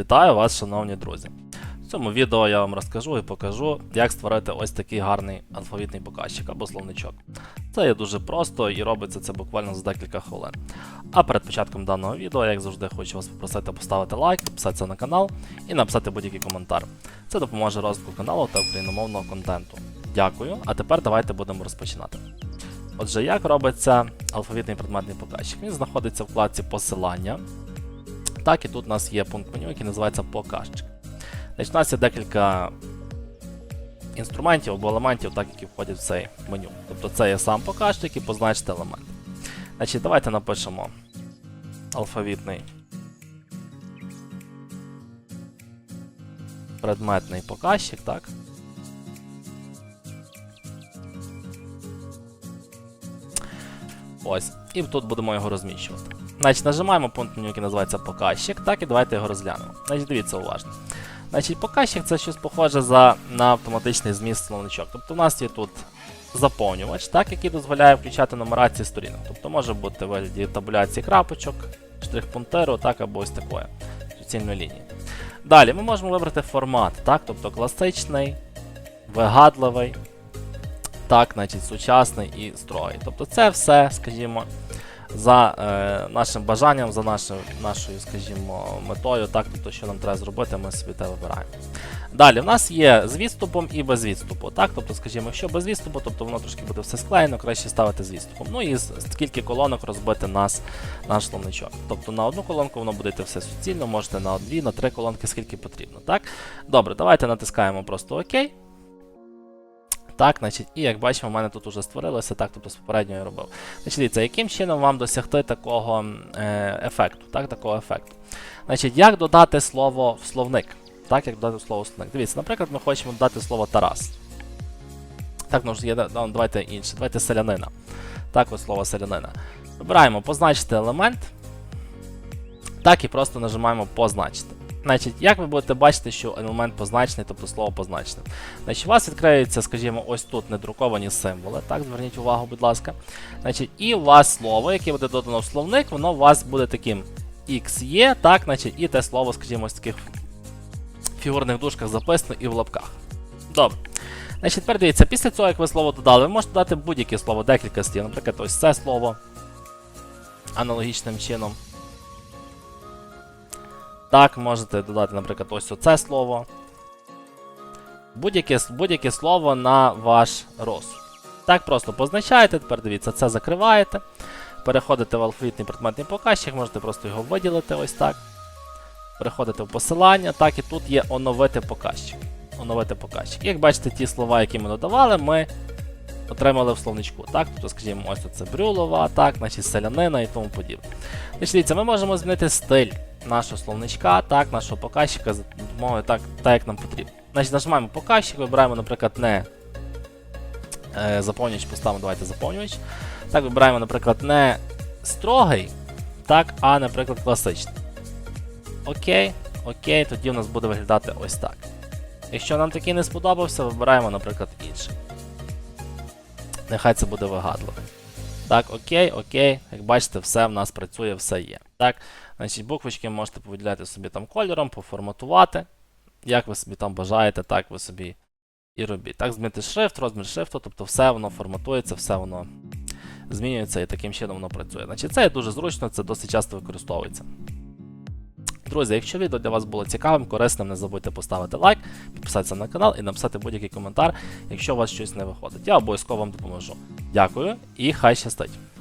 Вітаю вас, шановні друзі! В цьому відео я вам розкажу і покажу, як створити ось такий гарний алфавітний показчик або словничок. Це є дуже просто і робиться це буквально за декілька хвилин. А перед початком даного відео, як завжди, хочу вас попросити поставити лайк, підписатися на канал і написати будь-який коментар. Це допоможе розвитку каналу та україномовного контенту. Дякую, а тепер давайте будемо розпочинати. Отже, як робиться алфавітний предметний показчик? Він знаходиться в вкладці посилання. Так, і тут у нас є пункт меню, який називається показчик. Значить, у нас є декілька інструментів або елементів, так, які входять в цей меню. Тобто це є сам показчик і позначити елемент. Значить, давайте напишемо алфавітний предметний показчик, так. Ось. І тут будемо його розміщувати. Значить, нажимаємо пункт меню, який називається показчик, так і давайте його розглянемо. Значить, дивіться уважно. Значить, показчик це щось похоже за, на автоматичний зміст словничок. Тобто у нас є тут заповнювач, так, який дозволяє включати нумерації сторінок. Тобто може бути вигляді табуляції крапочок, штрих-пунктиру, так, або ось такої суцільної лінії. Далі ми можемо вибрати формат, так, тобто класичний, вигадливий, так, значить, сучасний і строгий. Тобто це все, скажімо, за е, нашим бажанням, за нашою, нашою, скажімо, метою, так, тобто, що нам треба зробити, ми собі те вибираємо. Далі, в нас є з відступом і без відступу. Так, тобто, скажімо, якщо без відступу, тобто воно трошки буде все склеєно, краще ставити з відступом. Ну і скільки колонок розбити нас, наш словничок. Тобто на одну колонку воно буде йти все суцільно, можете на дві, на три колонки, скільки потрібно. Так? Добре, давайте натискаємо просто ОК. Так, значить, і як бачимо, в мене тут уже створилося, так, тобто з попередньо я робив. Значить, дивіться, яким чином вам досягти такого е, ефекту, так, такого ефекту. Значить, як додати слово в словник? Так, як додати слово в словник. Дивіться, наприклад, ми хочемо додати слово Тарас. Так, ну є, ну, давайте інше, давайте селянина. Так, ось слово селянина. Вибираємо позначити елемент. Так, і просто нажимаємо позначити. Значить, як ви будете бачити, що елемент позначений, тобто слово позначене. Значить, у вас відкриються, скажімо, ось тут недруковані символи. Так, зверніть увагу, будь ласка. Значить, і у вас слово, яке буде додано в словник, воно у вас буде таким XE, так, значить, і те слово, скажімо, ось таких фігурних дужках записано і в лапках. Добре. Значить, тепер дивіться, після цього, як ви слово додали, ви можете додати будь-яке слово, декілька слів. Наприклад, ось це слово аналогічним чином. Так, можете додати, наприклад, ось оце слово. Будь-яке, будь-яке слово на ваш розсуд. Так просто позначаєте, тепер дивіться, це закриваєте. Переходите в алфавітний предметний показчик, можете просто його виділити ось так. Переходите в посилання, так, і тут є оновити показчик. Оновити показчик. Як бачите, ті слова, які ми додавали, ми отримали в словничку. Так, тобто, скажімо, ось це брюлова, так, значить селянина і тому подібне. Значить, дивіться, ми можемо змінити стиль нашого словничка, так, нашого показчика за допомогою так, так, як нам потрібно. Значить, нажимаємо показчик, вибираємо, наприклад, не е, заповнювач, поставимо, давайте заповнювач. Так, вибираємо, наприклад, не строгий, так, а, наприклад, класичний. Окей, окей, тоді у нас буде виглядати ось так. Якщо нам такий не сподобався, вибираємо, наприклад, інший. Нехай це буде вигадливо. Так, окей, окей. Як бачите, все в нас працює, все є. Так, значить, буквочки можете повідляти собі там кольором, поформатувати. Як ви собі там бажаєте, так ви собі і робіть. Так, змінити шрифт, розмір шрифту, тобто все воно форматується, все воно змінюється і таким чином воно працює. Значить, це дуже зручно, це досить часто використовується. Друзі, якщо відео для вас було цікавим, корисним, не забудьте поставити лайк, підписатися на канал і написати будь-який коментар, якщо у вас щось не виходить. Я обов'язково вам допоможу. Дякую і хай щастить!